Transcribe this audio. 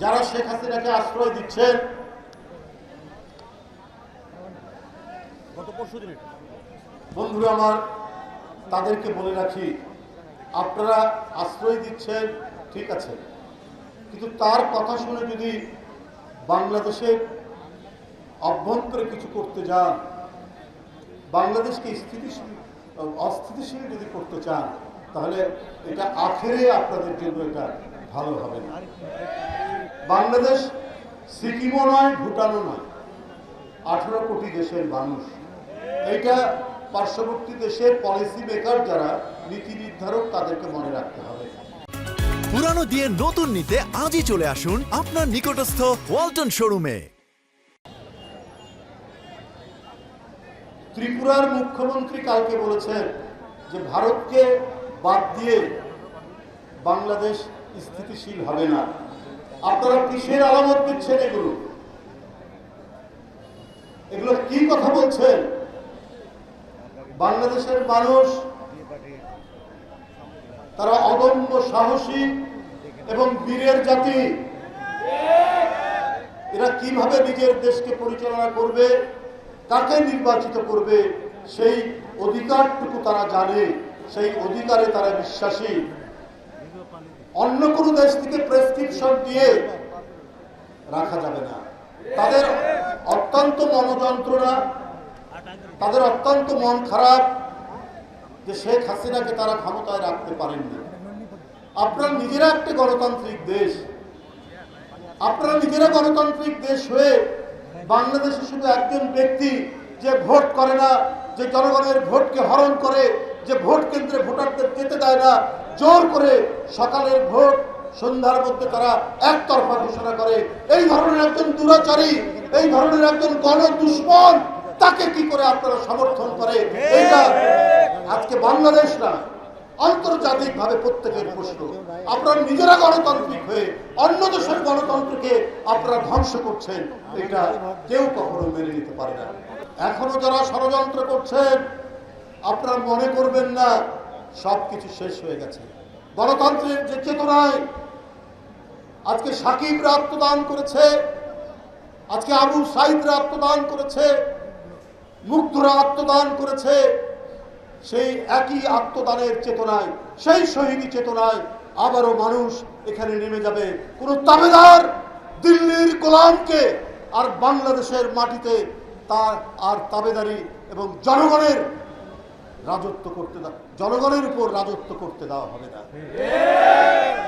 যারা শেখ হাসিনাকে আশ্রয় দিচ্ছেন বন্ধুরা আমার তাদেরকে বলে রাখি আপনারা আশ্রয় দিচ্ছেন ঠিক আছে। কিন্তু তার কথা শুনে যদি বাংলাদেশের অভ্যন্তরে কিছু করতে যান বাংলাদেশকে স্থিতিশীল অস্থিতিশীল যদি করতে চান তাহলে এটা আখেরে আপনাদের জন্য এটা ভালো হবে না। বাংলাদেশ সিকিমও নয় ভুটানও নয়। আঠারো কোটি দেশের মানুষ। এইটা পার্শ্ববর্তী দেশের পলিসি মেকার যারা নীতি নির্ধারক তাদেরকে মনে রাখতে হবে। পুরানো দিয়ে নতুন নিতে আজই চলে আসুন আপনার নিকটস্থ ওয়ালটন শোরুমে। ত্রিপুরার মুখ্যমন্ত্রী কালকে বলেছেন যে ভারতকে বাদ দিয়ে বাংলাদেশ স্থিতিশীল হবে না। আপনারা কিসের আলামত দিচ্ছেন এগুলো। এগুলো কি কথা বলছেন? বাংলাদেশের মানুষ, তারা অদম্য সাহসী এবং বীরের জাতি। এরা কীভাবে নিজের দেশকে পরিচালনা করবে, কাকে নির্বাচিত করবে, সেই অধিকারটুকু তারা জানে, সেই অধিকারে তারা বিশ্বাসী। অন্য কোনো দেশ থেকে প্রেসক্রিপশন দিয়ে রাখা যাবে না। তাদের অত্যন্ত মনোযন্ত্রণা, তাদের অত্যন্ত মন খারাপ যে শেখ হাসিনাকে তারা ক্ষমতায় রাখতে পারেননি। আপনারা নিজেরা একটা গণতান্ত্রিক দেশ। আপনারা নিজেরা গণতান্ত্রিক দেশ হয়ে বাংলাদেশে শুধু একজন ব্যক্তি যে ভোট করে না, যে জনগণের ভোটকে হরণ করে, যে ভোট কেন্দ্রে ভোটারদের যেতে দেয় না জোর করে সকালের ভোট সন্ধ্যার মধ্যে তারা একতরফা ঘোষণা করে। এই ধরনের একজন দুরাচারী, এই ধরনের একজন গণ দুশ্মন তাকে কি করে আপনারা সমর্থন করে? এটা আজকে বাংলাদেশ না আন্তর্জাতিক ভাবে প্রত্যেকের প্রশ্ন। আপনারা নিজেরা গণতান্ত্রিক হয়ে অন্য দেশের গণতন্ত্রকে আপনারা ধ্বংস করছেন, এটা কেউ কখনো মেনে নিতে পারে না। এখনও যারা ষড়যন্ত্র করছেন, আপনারা মনে করবেন না সবকিছু শেষ হয়ে গেছে। গণতন্ত্রের যে চেতনায় আজকে সাকিবরা আত্মদান করেছে, আজকে আবু সাইদরা আত্মদান করেছে, মুগ্ধরা আত্মদান করেছে, সেই একই আত্মদানের চেতনায়, সেই শহীদী চেতনায় আবারও মানুষ এখানে নেমে যাবে। কোন তাবেদার দিল্লির গোলামকে আর বাংলাদেশের মাটিতে তার আর তাবেদারি এবং জনগণের রাজত্ব করতে দেওয়া জনগণের উপর রাজত্ব করতে দেওয়া হবে না।